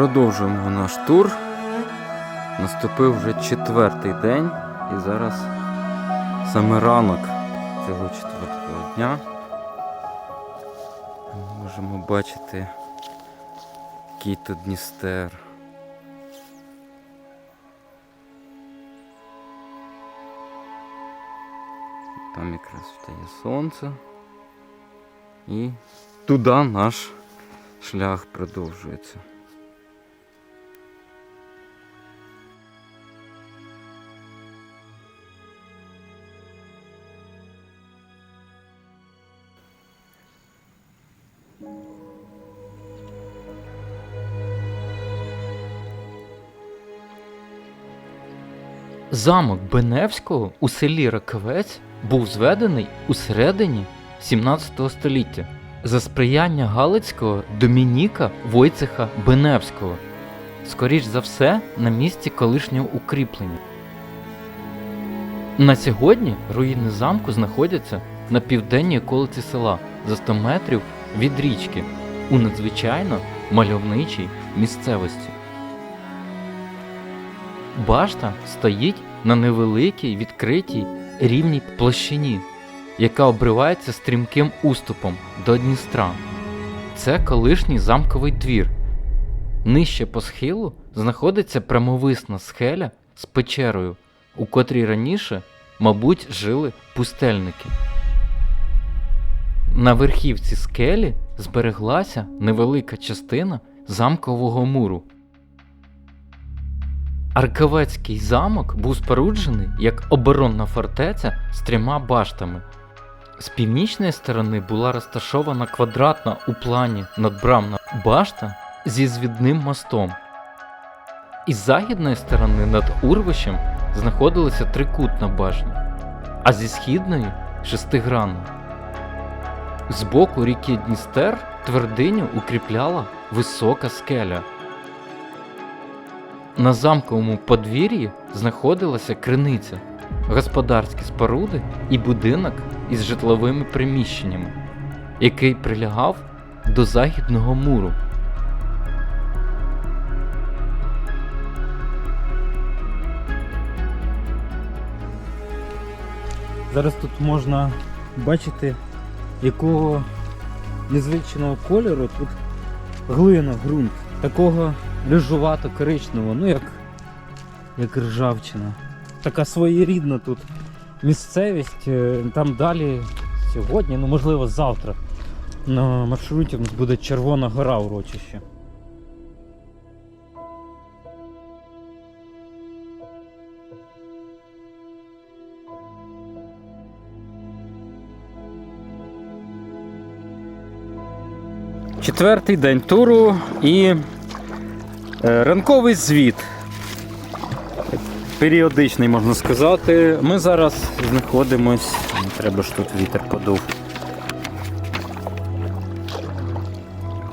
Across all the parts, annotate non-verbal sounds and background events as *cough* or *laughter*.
Продовжуємо наш тур. Наступив вже четвертий день і зараз саме ранок цього четвертого дня. Ми можемо бачити тут Дністер. Там якраз встає сонце. І туди наш шлях продовжується. Замок Беневського у селі Раковець був зведений у середині 17 століття за сприяння Галицького Домініка Войцеха Беневського, скоріш за все, на місці колишнього укріплення. На сьогодні руїни замку знаходяться на південній околиці села за 100 метрів від річки у надзвичайно мальовничій місцевості. Башта стоїть на невеликій відкритій рівній площині, яка обривається стрімким уступом до Дністра. Це колишній замковий двір. Нижче по схилу знаходиться прямовисна схеля з печерою, у котрій раніше, мабуть, жили пустельники. На верхівці скелі збереглася невелика частина замкового муру. Аркавецький замок був споруджений як оборонна фортеця з трьома баштами. З північної сторони була розташована квадратна у плані надбрамна башта зі звідним мостом. Із західної сторони над урвищем знаходилася трикутна башня, а зі східної шестигранна. З боку ріки Дністер твердиню укріпляла висока скеля. На замковому подвір'ї знаходилася криниця, господарські споруди і будинок із житловими приміщеннями, який прилягав до західного муру. Зараз тут можна бачити, якого незвичайного кольору тут глина, ґрунт. Такого лежувато коричневого, ну як, як ржавчина. Така своєрідна тут місцевість. Е, Там далі сьогодні, ну можливо завтра. На маршруті у нас буде Червона гора урочище. Четвертий день туру і ранковий звіт. Періодичний, можна сказати. Ми зараз знаходимось. Треба ж тут вітер подув.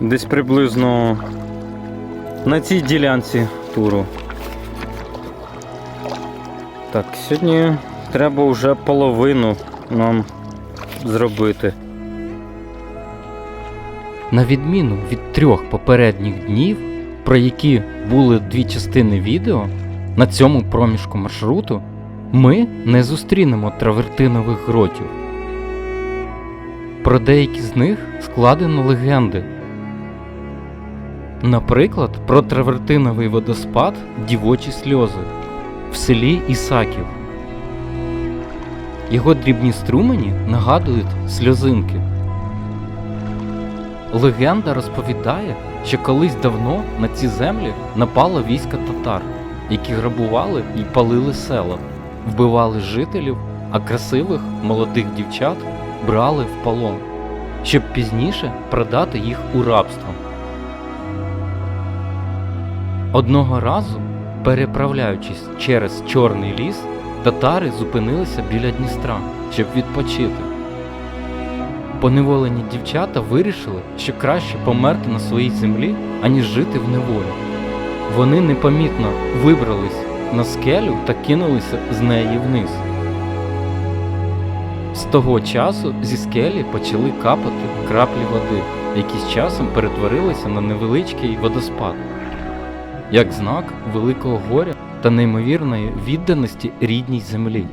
Десь приблизно на цій ділянці туру. Так, сьогодні треба вже половину нам зробити. На відміну від трьох попередніх днів, про які були дві частини відео, на цьому проміжку маршруту ми не зустрінемо травертинових гротів. Про деякі з них складено легенди. Наприклад, про травертиновий водоспад Дівочі сльози в селі Ісаків. Його дрібні струмені нагадують сльозинки. Легенда розповідає, що колись давно на ці землі напало військо татар, які грабували і палили села, вбивали жителів, а красивих молодих дівчат брали в полон, щоб пізніше продати їх у рабство. Одного разу, переправляючись через Чорний ліс, татари зупинилися біля Дністра, щоб відпочити. Поневолені дівчата вирішили, що краще померти на своїй землі, аніж жити в неволі. Вони непомітно вибрались на скелю та кинулися з неї вниз. З того часу зі скелі почали капати краплі води, які з часом перетворилися на невеличкий водоспад. як знак великого горя та неймовірної відданості рідній землі.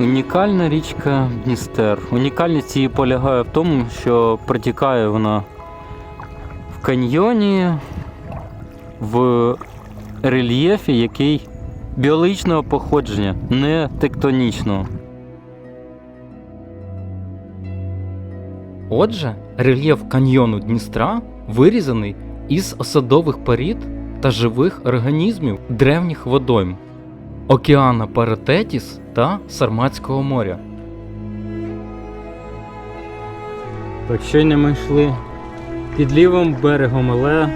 Унікальна річка Дністер. Унікальність її полягає в тому, що протікає вона в каньйоні, в рельєфі, який біологічного походження, не тектонічного. Отже, рельєф каньйону Дністра вирізаний із осадових порід та живих організмів древніх водойм океана Паратетіс та Сарматського моря. Так, щойно ми йшли під лівим берегом, але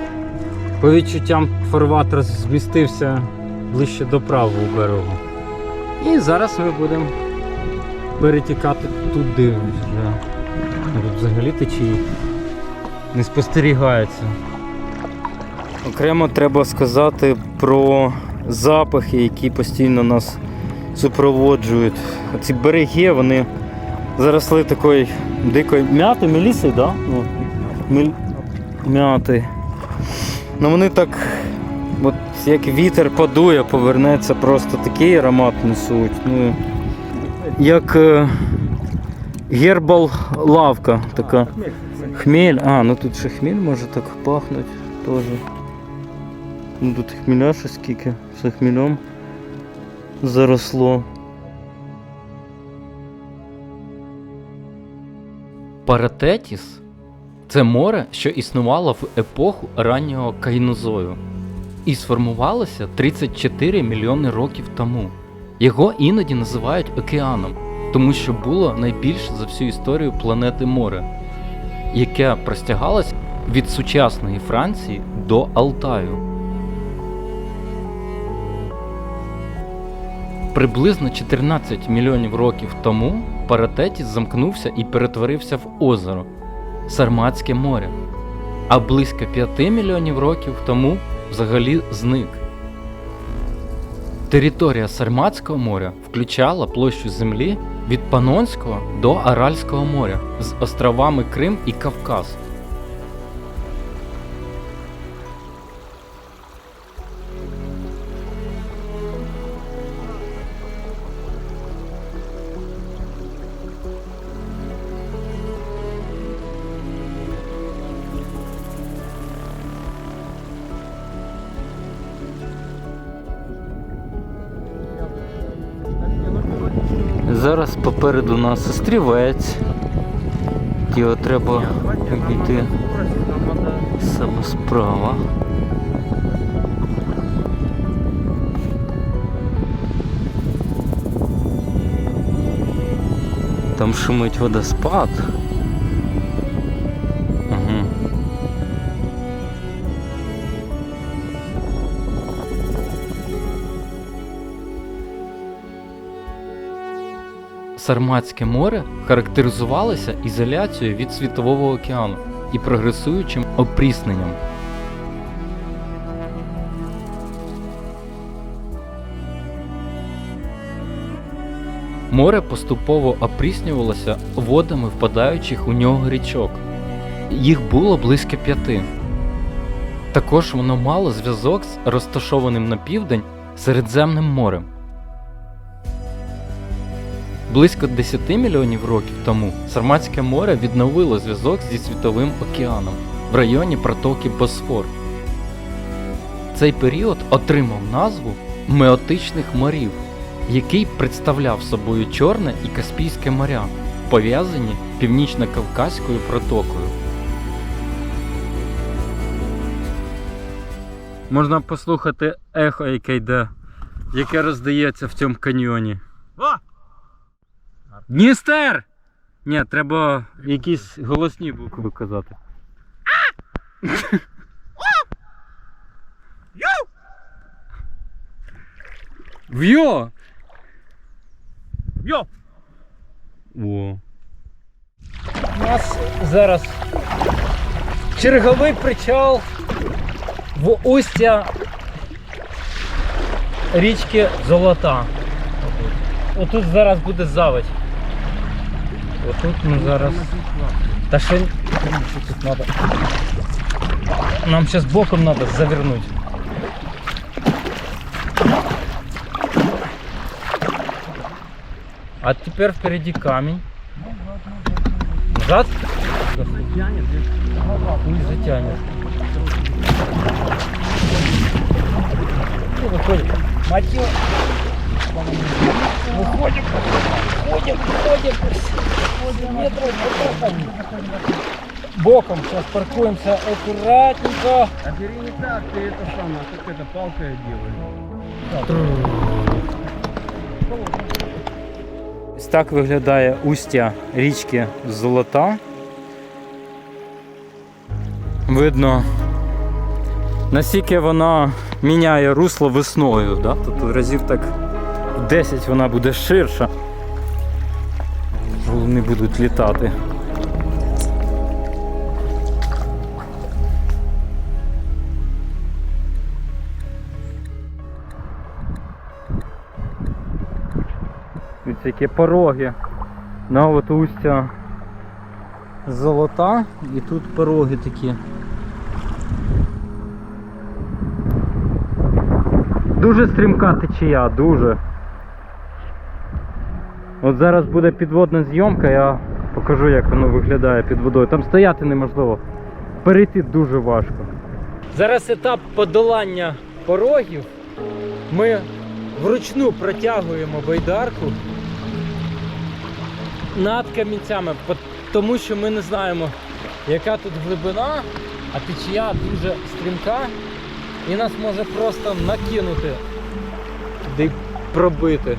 по відчуттям фарватер змістився ближче до правого берегу. І зараз ми будемо перетікати туди вже. Тут взагалі течії не спостерігається. Окремо треба сказати про запахи, які постійно нас супроводжують. Ці береги, вони заросли такою дикою м'яти, меліси, да? Ну, мель... М'яти. Ну вони так, от як вітер подує, повернеться, просто такий аромат несуть. Ну, як е, гербал лавка така. Хмель, а, ну тут ще хмель може так пахнуть теж. Ну тут хмеля ще скільки, все хмелем заросло. Паратетіс це море, що існувало в епоху раннього кайнозою і сформувалося 34 мільйони років тому. Його іноді називають океаном, тому що було найбільше за всю історію планети море, яке простягалося від сучасної Франції до Алтаю. Приблизно 14 мільйонів років тому Паратетіс замкнувся і перетворився в озеро Сарматське море, а близько 5 мільйонів років тому взагалі зник. Територія Сарматського моря включала площу землі від Панонського до Аральського моря з островами Крим і Кавказ. Попереду нас острівець. Його треба обійти саме справа. Там шумить водоспад. Сарматське море характеризувалося ізоляцією від Світового океану і прогресуючим опрісненням. Море поступово опріснювалося водами впадаючих у нього річок. Їх було близько п'яти. Також воно мало зв'язок з розташованим на південь Середземним морем. Близько 10 мільйонів років тому Сарматське море відновило зв'язок зі Світовим океаном в районі протоки Босфор. Цей період отримав назву Меотичних морів, який представляв собою Чорне і Каспійське моря, пов'язані північно-кавказькою протокою. Можна послухати ехо, яке йде, яке роздається в цьому каньйоні. Дністер! Ні, треба якісь голосні букви казати. В'йо! Йо! О. У нас зараз черговий причал в устя річки Золота. Отут зараз буде заводь. Отут ми зараз. Та ще тут треба. Нам зараз боком треба завернути. А тепер впереди камінь. Назад? Затянет. Выходит. Матё. Выходим. Выходим, выходим. Выходим метров Боком сейчас паркуемся аккуратненько. А бери не так, ты это самое, как это палкой делаешь. Ось так виглядає устя річки Золота. Видно, наскільки вона міняє русло весною. Да? Тут разів так в 10 вона буде ширша. Вони будуть літати. Ось пороги на от устя золота і тут пороги такі. Дуже стрімка течія, дуже. От зараз буде підводна зйомка, я покажу як воно виглядає під водою. Там стояти неможливо. Перейти дуже важко. Зараз етап подолання порогів. Ми вручну протягуємо байдарку над камінцями, тому що ми не знаємо, яка тут глибина, а течія дуже стрімка і нас може просто накинути, де пробити.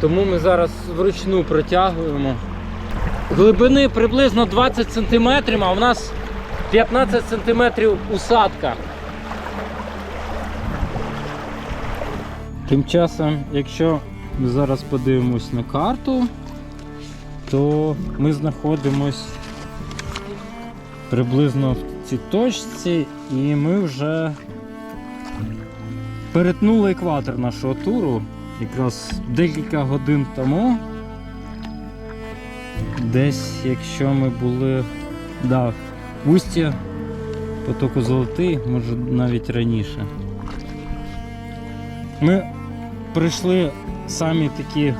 Тому ми зараз вручну протягуємо. Глибини приблизно 20 см, а в нас 15 см усадка. Тим часом, якщо ми зараз подивимось на карту, то ми знаходимось приблизно в цій точці, і ми вже перетнули екватор нашого туру. Якраз декілька годин тому. Десь, якщо ми були да, в усті потоку Золотий, може навіть раніше. Ми пройшли самі такі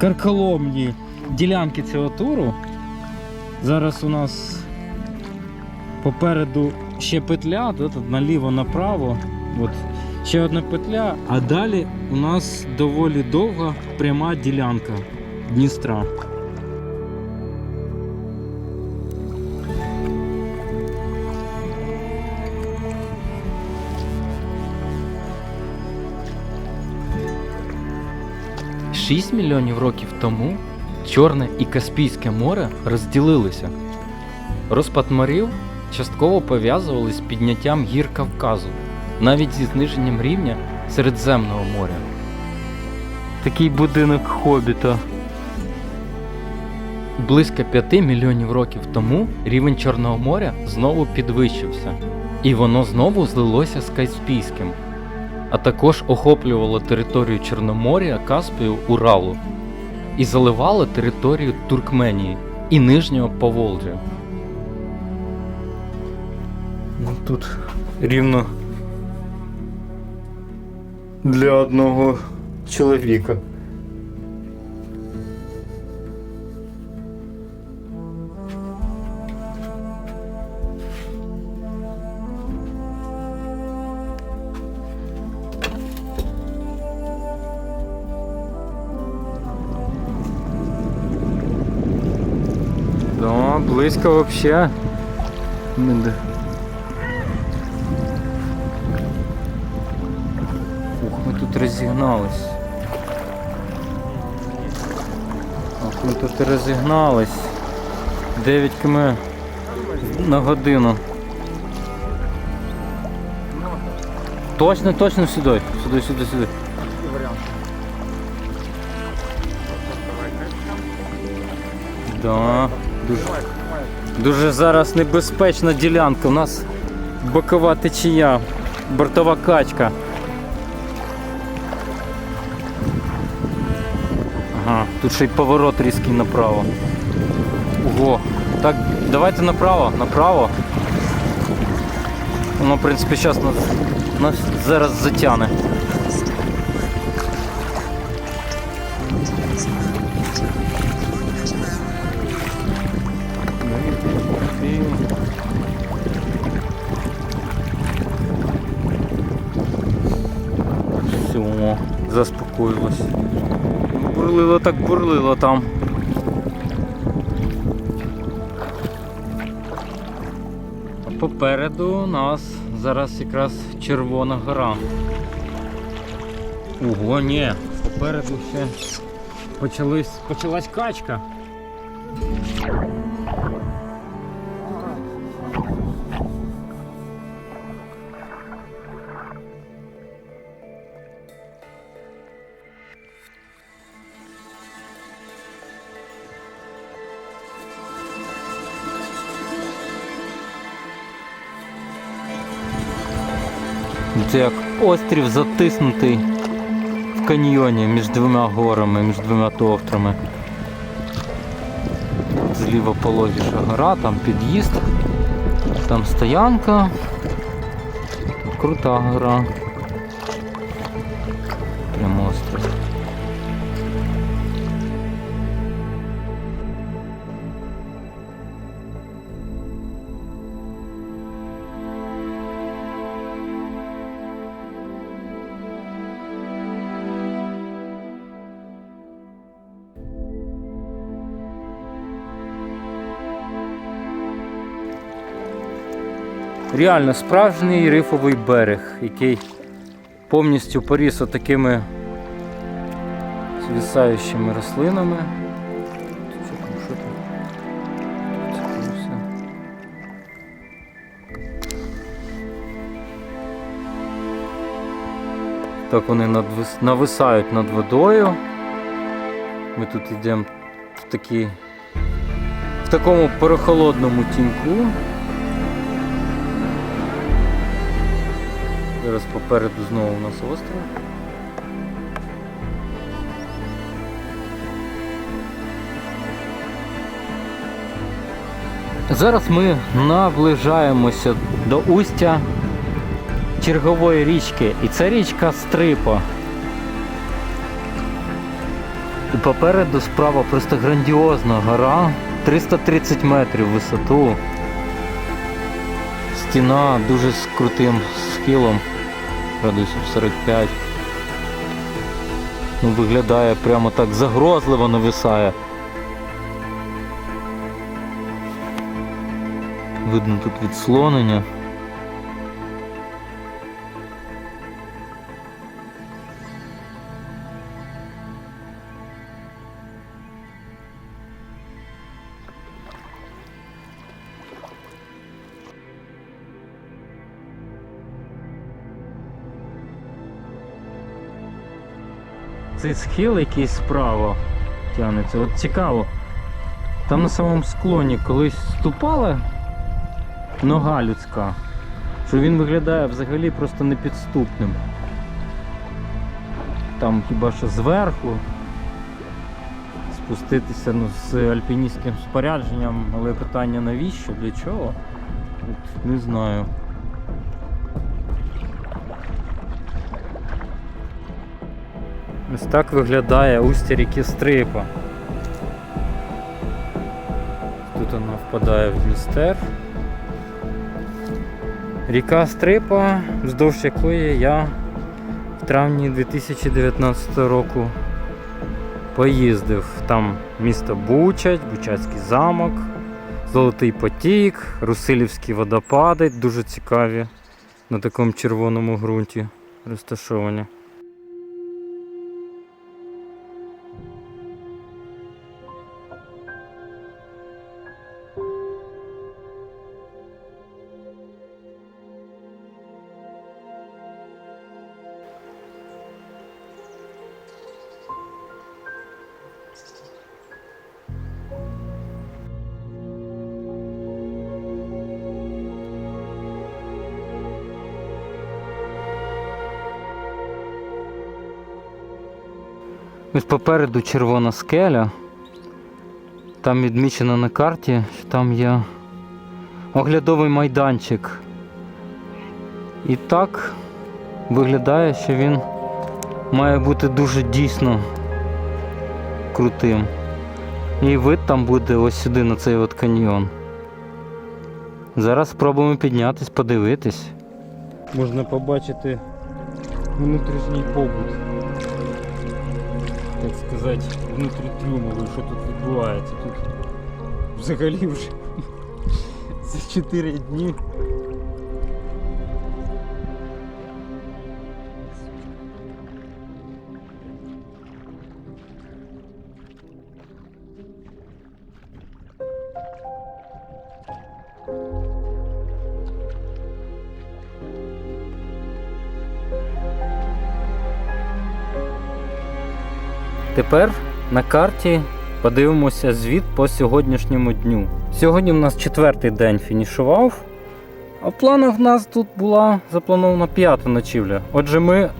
карколомні ділянки цього туру. Зараз у нас попереду ще петля, тут наліво направо. От. Ще одна петля, а далі у нас доволі довга пряма ділянка Дністра. Шість мільйонів років тому Чорне і Каспійське море розділилися. Розпад морів частково пов'язували з підняттям гір Кавказу, навіть зі зниженням рівня Середземного моря. Такий будинок хобіта. Близько 5 мільйонів років тому рівень Чорного моря знову підвищився, і воно знову злилося з Каспійським, а також охоплювало територію Чорноморя, Каспію, Уралу і заливало територію Туркменії і Нижнього Поволжя. Ну, тут рівно для одного чоловіка. Да, близько вообще. Тут розігнались. Ми тут розігнались. 9 км на годину. Точно, точно сюди. Сюди, сюди, сюди. Да, дуже, дуже зараз небезпечна ділянка. У нас бокова течія, бортова качка. Тут ще й поворот різкий направо. Ого. Так, давайте направо, направо. Воно, в принципі, зараз нас, нас зараз затягне. Все, заспокоїлось. Бурлило так бурлило там. Попереду у нас зараз якраз Червона гора. Ого, ні, попереду ще почалась, почалась качка. Це як острів затиснутий в каньйоні між двома горами, між двома товтрами. Зліва пологіша гора, там під'їзд, там стоянка. Крута гора. Реально справжній рифовий берег, який повністю поріс отакими звісаючими рослинами. Так вони надвис... нависають над водою. Ми тут йдемо в такій в такому перехолодному тіньку. Зараз попереду знову у нас острів. Зараз ми наближаємося до устя чергової річки. І це річка Стрипа. І попереду справа просто грандіозна гора, 330 метрів висоту. Стіна дуже з крутим схилом, градусів 45. Ну, виглядає прямо так загрозливо нависає. Видно тут відслонення. Цей схил якийсь справа тягнеться. От цікаво. Там на самому склоні колись ступала нога людська, що він виглядає взагалі просто непідступним. Там хіба що зверху спуститися ну, з альпіністським спорядженням, але питання навіщо, для чого? От, не знаю. Так виглядає устя ріки Стрипа. Тут вона впадає в Дністер. Ріка Стрипа, вздовж якої я в травні 2019 року поїздив. Там місто Бучать, Бучацький замок, Золотий Потік, Русилівські водопади, дуже цікаві на такому червоному ґрунті розташовані. Ось попереду червона скеля. Там відмічено на карті, що там є оглядовий майданчик. І так виглядає, що він має бути дуже дійсно крутим. І вид там буде ось сюди на цей от каньйон. Зараз спробуємо піднятись, подивитись. Можна побачити внутрішній побут. Так сказати, внутрітрюмовий, що тут відбувається. Тут взагалі вже *laughs* за 4 дні. Тепер на карті подивимося звіт по сьогоднішньому дню. Сьогодні в нас четвертий день фінішував, а в планах в нас тут була запланована п'ята ночівля. Отже, ми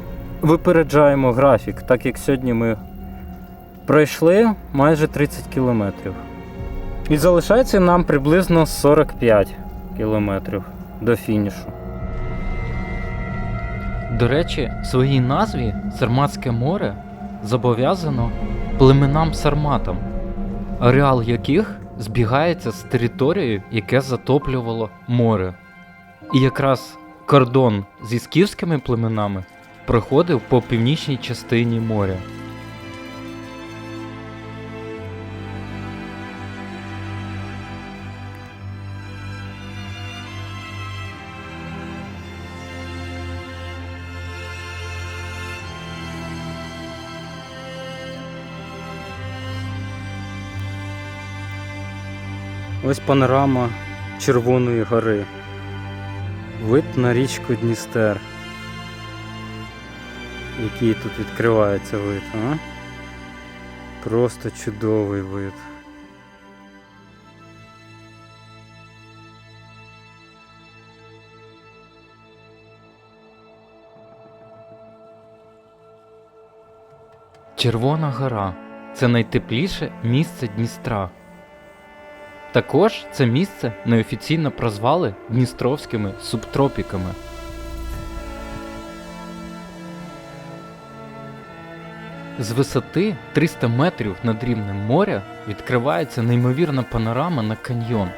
випереджаємо графік, так як сьогодні ми пройшли майже 30 кілометрів. І залишається нам приблизно 45 кілометрів до фінішу. До речі, своїй назві Сарматське море зобов'язано племенам Сарматам, ареал яких збігається з територією, яке затоплювало море. І якраз кордон зі скіфськими племенами проходив по північній частині моря. Ось панорама Червоної гори. Вид на річку Дністер. Який тут відкривається вид, а? Просто чудовий вид. Червона гора це найтепліше місце Дністра. Також це місце неофіційно прозвали Дністровськими субтропіками. З висоти 300 метрів над рівнем моря відкривається неймовірна панорама на каньйон.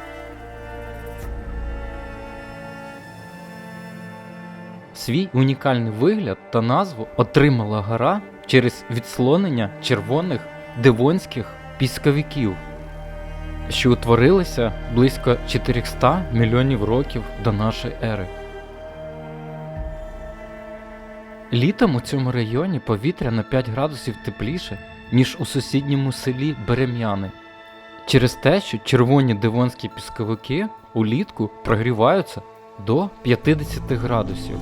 Свій унікальний вигляд та назву отримала гора через відслонення червоних дивонських пісковиків, що утворилися близько 400 мільйонів років до нашої ери. Літом у цьому районі повітря на 5 градусів тепліше, ніж у сусідньому селі Берем'яни. Через те, що червоні дивонські пісковики улітку прогріваються до 50 градусів.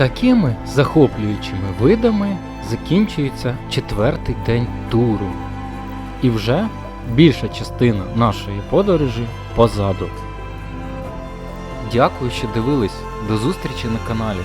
Такими захоплюючими видами закінчується четвертий день туру. І вже більша частина нашої подорожі позаду. Дякую, що дивились. До зустрічі на каналі.